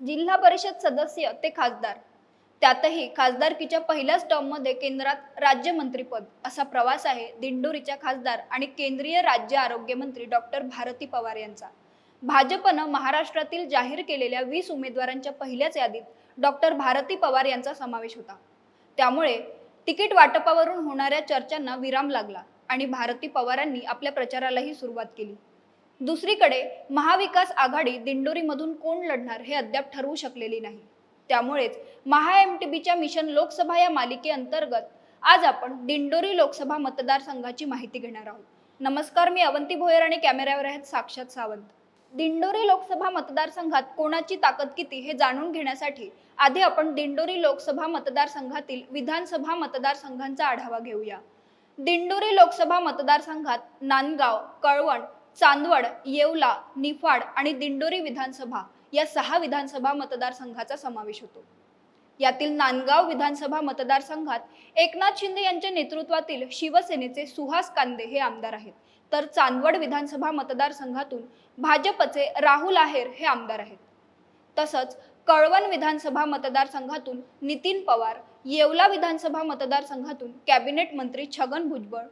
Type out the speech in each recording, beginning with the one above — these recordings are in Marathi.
जिल्हा परिषद सदस्य ते खासदार. त्यातही खासदारकीच्या पहिल्याच टर्ममध्ये केंद्रात राज्यमंत्रीपद असा प्रवास आहे दिंडोरीच्या खासदार आणि केंद्रीय राज्य आरोग्य मंत्री डॉक्टर भारती पवार यांचा. भाजपनं महाराष्ट्रातील जाहीर केलेल्या वीस उमेदवारांच्या पहिल्याच यादीत डॉक्टर भारती पवार यांचा समावेश होता. त्यामुळे तिकीट वाटपावरून होणाऱ्या चर्चांना विराम लागला आणि भारती पवारांनी आपल्या प्रचारालाही सुरुवात केली. दुसरीकडे महाविकास आघाडी दिंडोरीमधून कोण लढणार हे अद्याप ठरवू शकलेली नाही. त्यामुळेच महा एम टी बीच्या मिशन लोकसभा या मालिकेअंतर्गत आज आपण दिंडोरी लोकसभा मतदारसंघाची माहिती घेणार आहोत. नमस्कार मी अवंती भोयर आणि कॅमेऱ्यावर आहेत साक्षात सावंत. दिंडोरी लोकसभा मतदारसंघात कोणाची ताकद किती हे जाणून घेण्यासाठी आधी आपण दिंडोरी लोकसभा मतदारसंघातील विधानसभा मतदारसंघांचा आढावा घेऊया. दिंडोरी लोकसभा मतदारसंघात नांदगाव कळवण चांदवड येवला निफाड आणि दिंडोरी विधानसभा या सहा विधानसभा मतदारसंघाचा समावेश होतो. यातील नांदगाव विधानसभा मतदारसंघात एकनाथ शिंदे यांच्या नेतृत्वातील शिवसेनेचे सुहास कांदे हे आमदार आहेत. तर चांदवड विधानसभा मतदारसंघातून भाजपचे राहुल आहेर हे आमदार आहेत. तसंच कळवण विधानसभा मतदारसंघातून नितीन पवार येवला विधानसभा मतदारसंघातून कॅबिनेट मंत्री छगन भुजबळ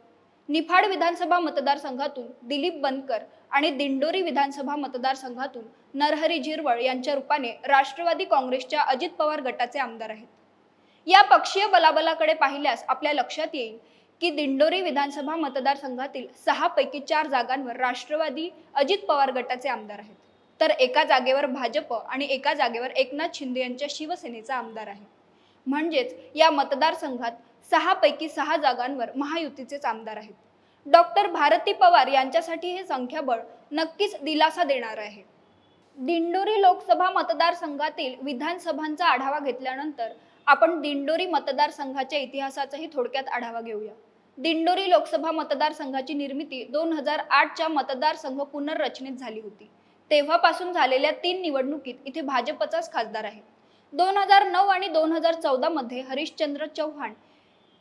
निफाड विधानसभा मतदारसंघातून दिलीप बनकर आणि दिंडोरी विधानसभा मतदारसंघातून नरहरी झिरवळ यांच्या रूपाने राष्ट्रवादी काँग्रेसच्या अजित पवार गटाचे आमदार आहेत. या पक्षीय बलाबलाकडे पाहिल्यास आपल्या लक्षात येईल की दिंडोरी विधानसभा मतदारसंघातील सहा पैकी चार जागांवर राष्ट्रवादी अजित पवार गटाचे आमदार आहेत. तर एका जागेवर भाजप आणि एका जागेवर एकनाथ शिंदे यांच्या शिवसेनेचा आमदार आहे. म्हणजेच या मतदारसंघात सहापैकी सहा जागांवर महायुतीचेच आमदार आहेत. डॉक्टर भारती पवार यांच्यासाठी हे संख्याबळ नक्कीच दिलासा देणार आहे. दिंडोरी लोकसभा मतदारसंघातील विधानसभांचा आढावा घेतल्यानंतर आपण दिंडोरी मतदारसंघाच्या इतिहासाचाही थोडक्यात आढावा घेऊया. दिंडोरी लोकसभा मतदारसंघाची निर्मिती दोन हजार आठच्या मतदारसंघ पुनर्रचनेत झाली होती. तेव्हापासून झालेल्या तीन निवडणुकीत इथे भाजपचाच खासदार आहे. दोन हजार नऊ आणि दोन हजार चौदामध्ये हरिश्चंद्र चव्हाण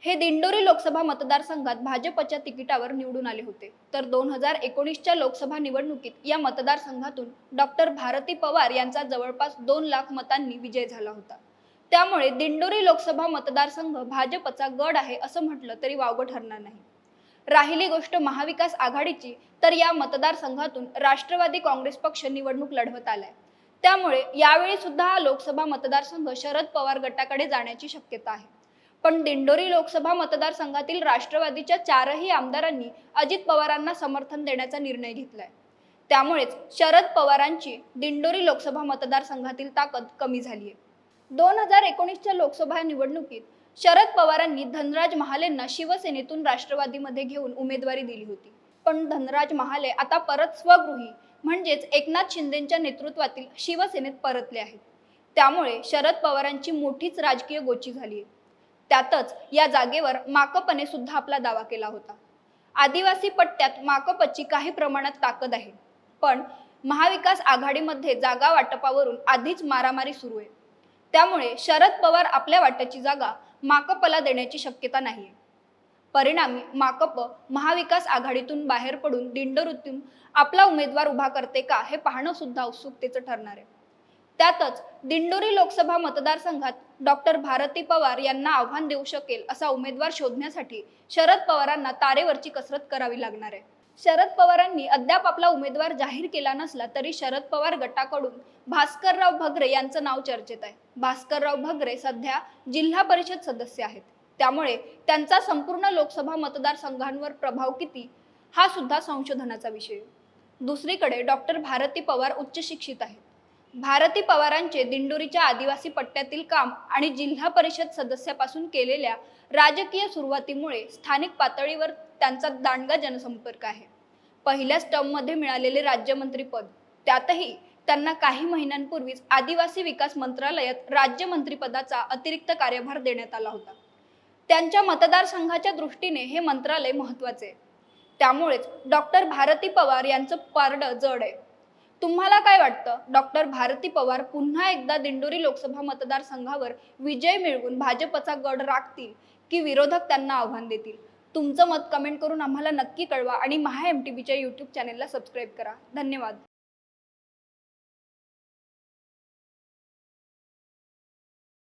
हे दिंडोरी लोकसभा मतदारसंघात भाजपच्या तिकिटावर निवडून आले होते. तर दोन हजार एकोणीसच्या लोकसभा निवडणुकीत या मतदारसंघातून डॉक्टर भारती पवार यांचा जवळपास दोन लाख मतांनी विजय झाला होता. त्यामुळे दिंडोरी लोकसभा मतदारसंघ भाजपचा गड आहे असं म्हटलं तरी वावगं ठरणार नाही. राहिली गोष्ट महाविकास आघाडीची तर या मतदारसंघातून राष्ट्रवादी काँग्रेस पक्ष निवडणूक लढवत आलाय. त्यामुळे यावेळी सुद्धा हा लोकसभा मतदारसंघ शरद पवार गटाकडे जाण्याची शक्यता आहे. पण दिंडोरी लोकसभा मतदारसंघातील राष्ट्रवादीच्या चारही आमदारांनी अजित पवारांना समर्थन देण्याचा निर्णय घेतलाय. त्यामुळेच शरद पवारांची दिंडोरी लोकसभा मतदारसंघातील ताकद कमी झाली आहे दोन हजार एकोणीसच्या लोकसभा निवडणुकीत शरद पवारांनी धनराज महालेंना शिवसेनेतून राष्ट्रवादीमध्ये घेऊन उमेदवारी दिली होती. पण धनराज महाले आता परत स्वगृही म्हणजेच एकनाथ शिंदेच्या नेतृत्वातील शिवसेनेत परतले आहेत. त्यामुळे शरद पवारांची मोठीच राजकीय गोची झाली आहे त्यातच या जागेवर माकपने सुद्धा आपला दावा केला होता. आदिवासी पट्ट्यात माकपची काही प्रमाणात ताकद आहे. पण महाविकास आघाडीमध्ये जागा वाटपावरून आधीच मारामारी सुरू आहे. त्यामुळे शरद पवार आपल्या वाट्याची जागा माकपला देण्याची शक्यता नाहीये. परिणामी माकप महाविकास आघाडीतून बाहेर पडून दिंडोरीतून आपला उमेदवार उभा करते का हे पाहणं सुद्धा उत्सुकतेचं ठरणार आहे. त्यातच दिंडोरी लोकसभा मतदारसंघात डॉक्टर भारती पवार यांना आव्हान देऊ शकेल असा उमेदवार शोधण्यासाठी शरद पवारांना तारेवरची कसरत करावी लागणार आहे. शरद पवारांनी अद्याप आपला उमेदवार जाहीर केला नसला तरी शरद पवार गटाकडून भास्करराव भगरे यांचं नाव चर्चेत आहे. भास्करराव भगरे सध्या जिल्हा परिषद सदस्य आहेत. त्यामुळे त्यांचा संपूर्ण लोकसभा मतदारसंघांवर प्रभाव किती हा सुद्धा संशोधनाचा विषय. दुसरीकडे डॉक्टर भारती पवार उच्च शिक्षित आहेत. भारती पवारांचे दिंडोरीच्या आदिवासी पट्ट्यातील काम आणि जिल्हा परिषद सदस्यापासून केलेल्या राजकीय सुरुवातीमुळे स्थानिक पातळीवर त्यांचा दांडगा जनसंपर्क आहे. पहिल्याच टर्ममध्ये मिळालेले राज्यमंत्रीपद त्यातही त्यांना काही महिन्यांपूर्वीच आदिवासी विकास मंत्रालयात राज्यमंत्रीपदाचा अतिरिक्त कार्यभार देण्यात आला होता. त्यांच्या मतदारसंघाच्या दृष्टीने हे मंत्रालय महत्त्वाचे आहे. त्यामुळेच डॉक्टर भारती पवार यांचं पारडं जड आहे. तुम्हाला काय वाटतं? डॉक्टर भारती पवार पुन्हा एकदा दिंडोरी लोकसभा मतदारसंघावर विजय मिळवून भाजपचा गड राखतील की विरोधक त्यांना आव्हान देतील? तुमचं मत कमेंट करून आम्हाला नक्की कळवा आणि महा एम टी बीच्या यूट्यूब चॅनेलला सबस्क्राईब करा. धन्यवाद.